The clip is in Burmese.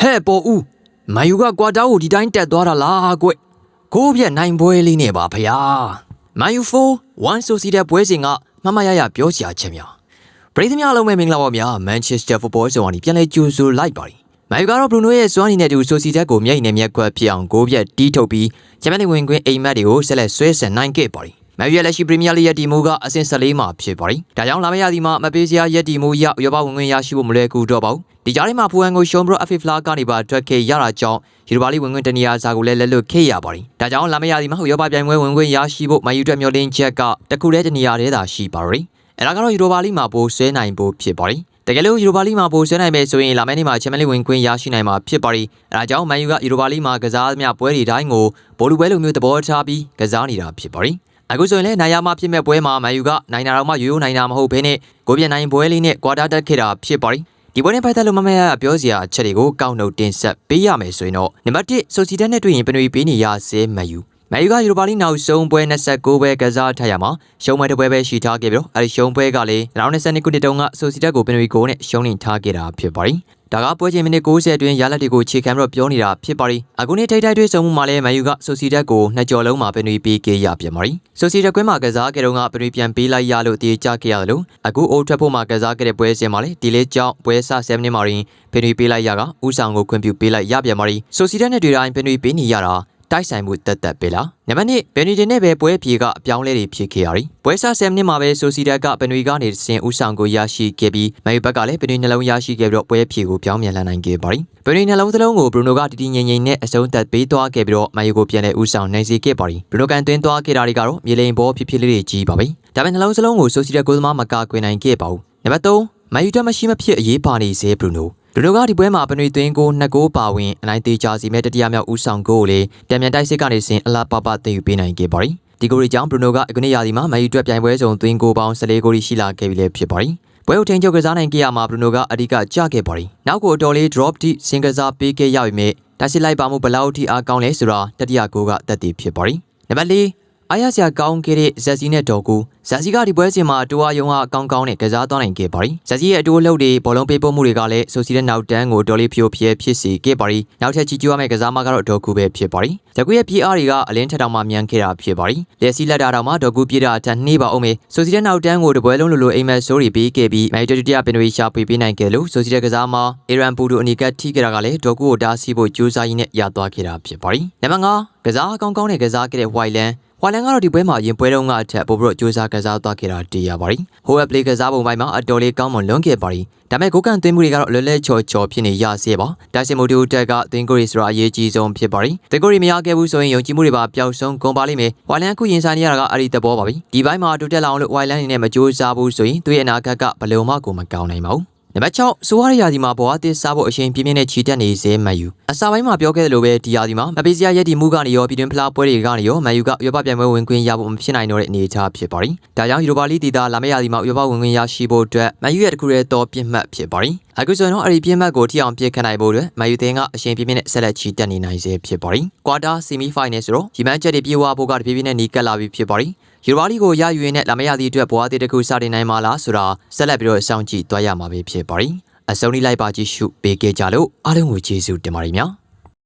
ဟဲ့ပေါ်ဦးမန်ယူကကွာတာကိုဒီတိုင်းတက်သွားတာလားကွကိုးပြက်နိုင်ပွဲလေးနဲ့ပါဖျားမန်ယူ4 1ဆိုစီတဲ့ပွဲစဉ်ကမမရရပြောချာချက်များပရိသတ်များလုံးပဲမင်္ဂလာပါဗျာမန်ချက်စတာဖူဘောဆောင်ကနေပြန်လဲကြိုဆိုလိုက်ပါမန်ယူကတော့ဘရူနိုရဲ့စွမ်းရည်နဲ့တူဆိုစီတက်ကိုမြိတ်နဲ့မြက်ခွက်ဖြစ်အောင်ကိုးပြက်တီးထုတ်ပြီးချန်ပီယံလိဝင်ခွင့်အိမ်မက်တွေကိုဆက်လက်ဆွဲဆန်နိုင်ခဲ့ပါ မန်ယူရဲ့လက်ရှိပရီးမီးယားလိရဲ့တီမိုးကအဆင့်14မှာဖြစ်ပါတယ်။ဒါကြောင့်လာမယ့်ရာသီမှာမပေးစရာရက်တီမိုးရရောပဝင်ဝင်ရရှိဖို့မလွယ်ကူတော့ပါဘူး။ဒီကြားထဲမှာဖူဟန်ကိုရှုံးဘရိုအဖီဖလာကနေပါထွက်ခဲ့ရတာကြောင့်ယူရိုပါလိဝင်ဝင်တနေရာစာကိုလည်းလက်လွတ်ခဲ့ရပါတယ်။ဒါကြောင့်လာမယ့်ရာသီမှာရောပပြိုင်ပွဲဝင်ဝင်ရရှိဖို့မန်ယူအတွက်မျှော်လင့်ချက်ကတခုတည်းတနေရာတည်းသာရှိပါတော့တယ်။အဲဒါကတော့ယူရိုပါလိမှာပိုဆွဲနိုင်ဖို့ဖြစ်ပါတယ်။တကယ်လို့ယူရိုပါလိမှာပိုဆွဲနိုင်မယ်ဆိုရင်လာမယ့်နေ့မှာချန်ပီယံလိဝင်ခွင့်ရရှိနိုင်မှာဖြစ်ပါတယ်။အဲဒါကြောင့်မန်ယူကယူရိုပါလိမှာကစားသမျှပွဲတွေတိုင်းကိုဘောလူပွဲလိုမျိုးသဘောထားပြီးကစားနေတာဖြစ်ပါတယ်။ အခုဆိုရင်လည်းနိုင်ရမဖြစ်မဲ့ပွဲမှာမန်ယူကနိုင်တာတော့မှရိုးရိုးနိုင်တာမဟုတ်ဘဲနဲ့ကိုပြနိုင်ပွဲလေးနဲ့ကွာတာတက်ခဲ့တာဖြစ်ပါတယ်ဒီပွဲနဲ့ပတ်သက်လို့မမရပြောစရာအချက်တွေကိုကောက်နှုတ်တင်ဆက်ပေးရမယ်ဆိုရင်တော့နံပါတ်1ဆိုစီတက်နဲ့တွေ့ရင်ပနွေပေးနေရစေမန်ယူမန်ယူကယူရိုပါလိနောက်ဆုံးပွဲ29ပွဲကစားထားရမှာရှုံးပွဲတစ်ပွဲပဲရှိထားခဲ့ပြီးတော့အဲဒီရှုံးပွဲကလည်း2022ခုနှစ်တုန်းကဆိုစီတက်ကိုပနွေကိုနဲ့ရှုံးနေထားခဲ့တာဖြစ်ပါတယ် ဒါကပွဲချင်းမိနစ်60အတွင်းရလက်တွေကိုခြေခံပြီးတော့ပြောနေတာဖြစ်ပါရီအခုနေ့ထိတ်ထိုက်တွေ့ဆုံမှုမှာလည်းမန်ယူကဆိုစီတက်ကိုနှစ်ကြော်လုံးမှာပင်တွေပေးခဲ့ရပြန်ပါရီဆိုစီတက်ကွင်းမှာကစားခဲ့တော့ကပင်တွေပြန်ပေးလိုက်ရလို့တည်ကြခဲ့ရတယ်လို့အခုအိုးထွက်ဖို့မှာကစားခဲ့တဲ့ပွဲစဉ်မှာလည်းဒီလေးကြောင့်ပွဲဆ7မိနစ်မှာရင်ပင်တွေပေးလိုက်ရကဥဆောင်ကိုခွင့်ပြုပေးလိုက်ရပြန်ပါရီဆိုစီတက်နဲ့တွေ့တိုင်းပင်တွေပေးနေရတာ တိုက်ဆိုင်မှုတက်တက်ပဲလားနံပါတ်1ဘယ်နီတင်နဲ့ပဲပွဲပြေကအပြောင်းလဲတွေဖြစ်ခဲ့ရပြီပွဲစား7နှစ်မှာပဲဆိုစီဒက်ကဘယ်နီကနေစင်ဥဆောင်ကိုရရှိခဲ့ပြီးမန်ယူဘက်ကလည်းဘယ်နီနှလုံးရရှိခဲ့ပြီးတော့ပွဲပြေကိုပြောင်းပြန်လှန်နိုင်ခဲ့ပါပြီဘယ်နီနှလုံးသလုံးကိုဘရူနိုကတီတီငိမ့်ငိမ့်နဲ့အဆုံးသက်ပေးသွားခဲ့ပြီးတော့မန်ယူကိုပြန်လဲဥဆောင်နိုင်စေခဲ့ပါပြီဘရူနိုကန်သွင်းသွားခဲ့တာတွေကတော့မြေလိန်ဘောဖြစ်ဖြစ်လေးတွေကြီးပါပြီဒါပေမဲ့နှလုံးစလုံးကိုဆိုစီတက်ကိုသမားမကာကွယ်နိုင်ခဲ့ပါဘူးနံပါတ်3မန်ယူတက်မရှိမဖြစ်အရေးပါနေစေဘရူနို လူတို့ကဒီပွဲမှာပနွေသွင်းကိုနှစ်ကိုပါဝင်အနိုင်သေးကြစီမဲ့တတိယမြောက်ဦးဆောင်ကိုကိုလည်းပြန်ပြန်တိုက်စစ်ကနေစဉ်အလားပပသိယူပေးနိုင်ခဲ့ပါရီဒီကိုရီကြောင့်ဘရူနိုကအခုနေ့ရာသီမှာမန်ယူတွက်ပြိုင်ပွဲဆောင်သွင်းကိုပေါင်း14ကိုရီရှိလာခဲ့ပြီလည်းဖြစ်ပါရီပွဲဦးထင်းချုပ်ကစားနိုင်ကြရမှာဘရူနိုကအဓိကကြခဲ့ပါရီနောက်ကိုအတော်လေး drop တိစင်ကစားပေးခဲ့ရပြီမဲ့ဒါရှိလိုက်ပါမှုဘလောက်ထိအားကောင်းလဲဆိုတာတတိယကိုကတက်တည်ဖြစ်ပါရီနံပါတ်၄ အားရစရာကောင်းခဲ့တဲ့ဇက်စီနဲ့ဒေါ်ကူဇက်စီကဒီပွဲစဉ်မှာတိုးအားယုံအားကောင်းကောင်းနဲ့ကစားသွားနိုင်ခဲ့ပါရီဇက်စီရဲ့အတိုးလှုပ်တွေဘောလုံးပေးပို့မှုတွေကလည်းဆိုစီတဲ့နောက်တန်းကိုဒေါ်လေးဖြိုဖြဲဖြစ်စီခဲ့ပါရီနောက်ထပ်ချီကျူရမယ့်ကစားမကတော့ဒေါ်ကူပဲဖြစ်ပါရီဇက်ကူရဲ့ PR တွေကအလင်းထက်တောင်မှမြန်ခဲ့တာဖြစ်ပါရီလက်စီလက်တာတောင်မှဒေါ်ကူပြေးတာထက်နှေးပါအောင်မေဆိုစီတဲ့နောက်တန်းကိုတပွဲလုံးလိုလိုအိမ်မက်ဆိုးတွေပေးခဲ့ပြီးမိုက်တတရပင်တွေရှာပေးပေးနိုင်ခဲ့လို့ဆိုစီတဲ့ကစားမအီရန်ပူဒူအနီကတ်ထိခဲ့တာကလည်းဒေါ်ကူကိုတားဆီးဖို့ကြိုးစားရင်းနဲ့ရသွားခဲ့တာဖြစ်ပါရီနံပါတ်5ကစားကောင်းကောင်းနဲ့ကစားခဲ့တဲ့ White Land ဝါလန်ကတော့ဒီပွဲမှာရင်ပွဲတုန်းကအထက်ပို့ပြီးတော့စူးစမ်းကစားသွားခဲ့တာတွေ့ရပါတယ်။ဟိုဝက်ပလေးကစားပုံပိုင်းမှာအတော်လေးကောင်းမွန်လွန်ခဲ့ပါတယ်။ဒါပေမဲ့ကိုကန်သွင်းမှုတွေကတော့လွယ်လွယ်ချော်ချော်ဖြစ်နေရစေပါ။ဒါစင်မိုတီယိုတက်ကသင်ကိုရီဆိုတာအရေးကြီးဆုံးဖြစ်ပါတယ်။သင်ကိုရီမရခဲ့ဘူးဆိုရင်ယုံကြည်မှုတွေပါပျောက်ဆုံးကုန်ပါလိမ့်မယ်။ဝါလန်အခုရင်ဆိုင်နေရတာကအဲ့ဒီသဘောပါပဲ။ဒီပိုင်းမှာတိုးတက်လာအောင်လို့ဝိုင်လန်အနေနဲ့မကြိုးစားဘူးဆိုရင်သူ့ရဲ့အနာဂတ်ကဘယ်လိုမှကိုမကောင်းနိုင်ပါဘူး။ နံပါတ်6ဆိုဝါရယာဒီမှာဘွားတစ်စားဖို့အချိန်ပြင်းပြင်းနဲ့ခြေတက်နေစေမန်ယူအစာပိုင်းမှာပြောခဲ့သလိုပဲဒီယာဒီမှာမပေးစရာရက်ဒီမှုကနေရောပြည်တွင်းဖလားပွဲတွေကနေရောမန်ယူကဥရောပပြိုင်ပွဲဝင်ခွင့်ရဖို့မဖြစ်နိုင်တော့တဲ့အနေအထားဖြစ်ပါရီဒါကြောင့်ယူရိုပါလိဒေတာလာမယ့်ယာဒီမှာဥရောပဝင်ခွင့်ရရှိဖို့အတွက်မန်ယူရဲ့တခုရဲတော်ပြစ်မှတ်ဖြစ်ပါရီအခုဆိုရင်တော့အဲ့ဒီပြင်းမှတ်ကိုထိအောင်ပြစ်ခတ်နိုင်ဖို့အတွက်မန်ယူသင်းကအရှင်ပြင်းပြင်းနဲ့ဆက်လက်ချီတက်နေနိုင်စေဖြစ်ပါရီကွာတာဆီမီဖိုင်နယ်ဆိုတော့ရီမန်ချက်တွေပြေဝဖို့ကတပြေးပြေးနဲ့နီးကပ်လာပြီးဖြစ်ပါရီယူ ရိုပါလိကိုရယူရင်နဲ့လာမယ့်ယာဒီအတွက်ဘွားသေးတခုစတင်နိုင်မှာလားဆိုတာဆက်လက်ပြီးတော့စောင့်ကြည့်သွားရမှာပဲဖြစ်ပါရီအစုံလေးလိုက်ပါကြည့်ရှုပေးခဲ့ကြလို့အားလုံးကိုကျေးဇူးတင်ပါတယ်များ